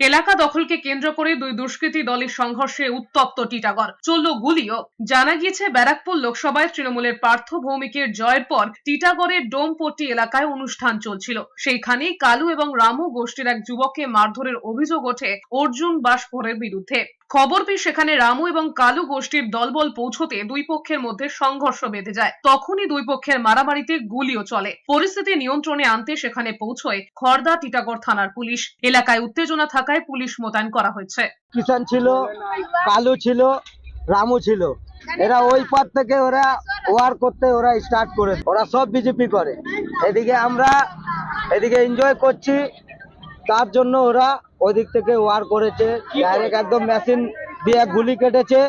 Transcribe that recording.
এলাকা দখলকে কেন্দ্র করে দুই দুষ্কৃতী দলের সংঘর্ষে উত্তপ্ত টিটাগড়। চলল গুলিও। জানা গিয়েছে, ব্যারাকপুর লোকসভায় তৃণমূলের পার্থ ভৌমিকের জয়ের পর টিটাগড়ের ডোমপট্টি এলাকায় অনুষ্ঠান চলছিল। সেইখানেই কালু এবং রামু গোষ্ঠীর এক যুবককে মারধরের অভিযোগ ওঠে অর্জুন বাসভরের বিরুদ্ধে। খবর পেয়ে সেখানে রামু এবং কালু গোষ্ঠীর দলবল পৌঁছতে দুই পক্ষের মধ্যে সংঘর্ষ বেঁধে যায়। তখনই দুই পক্ষের মারামারিতে গুলিও চলে। পরিস্থিতি নিয়ন্ত্রণে আনতে সেখানে পৌঁছয় খড়দা টিটাগড় থানার পুলিশ। এলাকায় উত্তেজনা থাকায় পুলিশ মোতায়েন করা হয়েছে। কিষান ছিল, কালু ছিল, রামু ছিল। এরা ওই পর থেকে ওরা ওয়ার করতে ওরা স্টার্ট করে। ওরা সব বিজেপি করে। এদিকে আমরা এদিকে এনজয় করছি। তার জন্য ওরা ওই দিক থেকে ওয়ার করেছে ডাইরেক্ট একদম মেশিন দিয়ে গুলি কেটেছে।